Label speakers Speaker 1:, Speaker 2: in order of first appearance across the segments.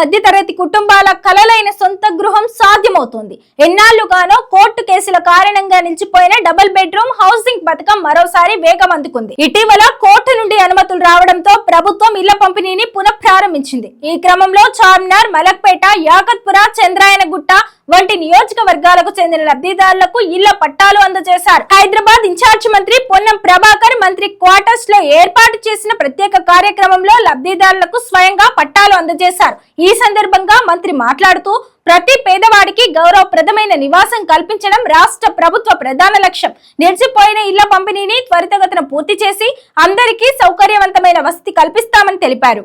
Speaker 1: మధ్యతరగతి కుటుంబాల కలలైన సొంత గృహం సాధ్యమవుతుంది. ఎన్నాళ్ళుగానో కోర్టు కేసుల కారణంగా నిలిచిపోయిన డబుల్ బెడ్రూమ్ హౌసింగ్ పథకం మరోసారి వేగం అందుకుంది. ఇటీవల కోర్టు నుండి అనుమతులు రావడం ప్రభుత్వం ఇళ్ళ పంపిణీని పునఃప్రారంభించింది. ఈ క్రమంలో చార్మినార్ మలక్పేట యాకత్పుర చంద్రాయనగుట్ట వంటి నియోజకవర్గాలకు చెందిన లబ్ధిదారులకు ఇళ్ళ పట్టాలు అందజేశారు. హైదరాబాద్ ఇన్ఛార్జ్ మంత్రి పొన్నం ప్రభాకర్ మంత్రి క్వార్టర్స్లో ఏర్పాటు చేసిన ప్రత్యేక కార్యక్రమంలో లబ్ధిదారులకు స్వయంగా పట్టాలు అందజేశారు. ఈ సందర్భంగా మంత్రి మాట్లాడుతూ ప్రతి పేదవాడికి గౌరవప్రదమైన నివాసం కల్పించడం రాష్ట్ర ప్రభుత్వ ప్రధాన లక్ష్యం. నిలిచిపోయిన ఇళ్ళ పంపిణీని త్వరితగతిన పూర్తి చేసి అందరికీ సౌకర్యవంతమైన వసతి కల్పిస్తామని తెలిపారు.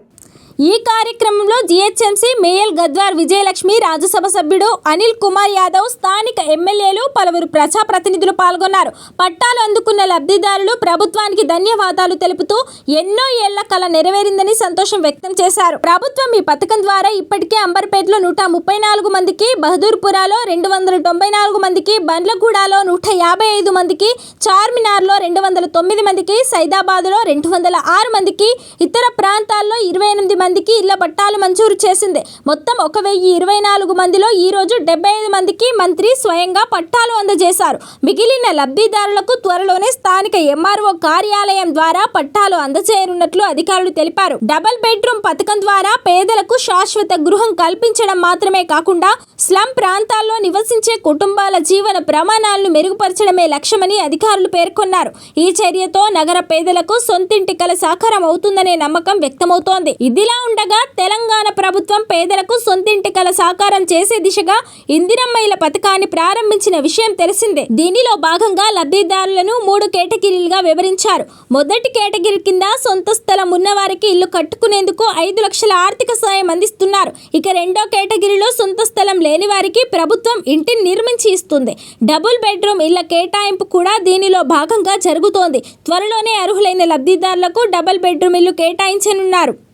Speaker 1: ఈ కార్యక్రమంలో జిహెచ్ఎంసీ మేయర్ గద్వార్ విజయలక్ష్మి రాజ్యసభ సభ్యుడు అనిల్ కుమార్ యాదవ్ స్థానిక ఎమ్మెల్యేలు పలువురు ప్రజాప్రతినిధులు పాల్గొన్నారు. పట్టాలు అందుకున్న లబ్ధిదారులు ప్రభుత్వానికి ధన్యవాదాలు తెలుపుతూ ఎన్నో ఏళ్ళ కళ నెరవేరిందని సంతోషం వ్యక్తం చేశారు. ప్రభుత్వం ఈ పథకం ద్వారా ఇప్పటికే అంబర్పేటలో నూట ముప్పై నాలుగు మందికి బహదూర్పురాలో రెండు వందల తొంభై నాలుగు మందికి బండ్లగూడలో నూట యాభై ఐదు మందికి చార్మినార్లో రెండు వందల తొమ్మిది మందికి సైదాబాద్లో రెండు వందల ఆరు మందికి ఇతర ప్రాంతాల్లో ఇరవై ఎనిమిది మందికి ఇళ్ళ పట్టాలు మంజూరు చేసింది. మొత్తం ఒక వెయ్యి ఇరవై నాలుగు మందిలో ఈ రోజు డెబ్బై ఐదు మందికి మంత్రి స్వయంగా పట్టాలు అందజేశారు. మిగిలిన లబ్ధిదారులకు త్వరలోనే స్థానిక ఎంఆర్ఓ కార్యాలయం ద్వారా పట్టాలు అందజేయనున్నట్లు అధికారులు తెలిపారు. డబుల్ బెడ్రూమ్ పథకం ద్వారా పేదలకు శాశ్వత గృహం కల్పించడం మాత్రమే కాకుండా స్లమ్ ప్రాంతాల్లో నివసించే కుటుంబాల జీవన ప్రమాణాలను మెరుగుపరచడమే లక్ష్యమని అధికారులు పేర్కొన్నారు. ఈ చర్యతో నగర పేదలకు సొంతింటి కల సాకారం అవుతుందనే నమ్మకం వ్యక్తమవుతోంది. ఇదిలా ఉండగా తెలంగాణ ప్రభుత్వం పేదలకు సొంతింటి కల సాకారం చేసే దిశగా ఇందిరమ్మ ఇళ్ళ పథకాన్ని ప్రారంభించిన విషయం తెలిసిందే. దీనిలో భాగంగా లబ్ధిదారులను మూడు కేటగిరీలుగా వివరించారు. మొదటి కేటగిరీ కింద సొంత స్థలం ఉన్నవారికి ఇల్లు కట్టుకునేందుకు ఐదు లక్షల ఆర్థిక సాయం అందిస్తున్నారు. ఇక రెండో కేటగిరీలో సొంత స్థలం లేని వారికి ప్రభుత్వం ఇంటిని నిర్మించి ఇస్తుంది. డబుల్ బెడ్రూమ్ ఇళ్ళ కేటాయింపు కూడా దీనిలో భాగంగా జరుగుతోంది. త్వరలోనే అర్హులైన లబ్ధిదారులకు డబుల్ బెడ్రూమ్ ఇల్లు కేటాయించనున్నారు.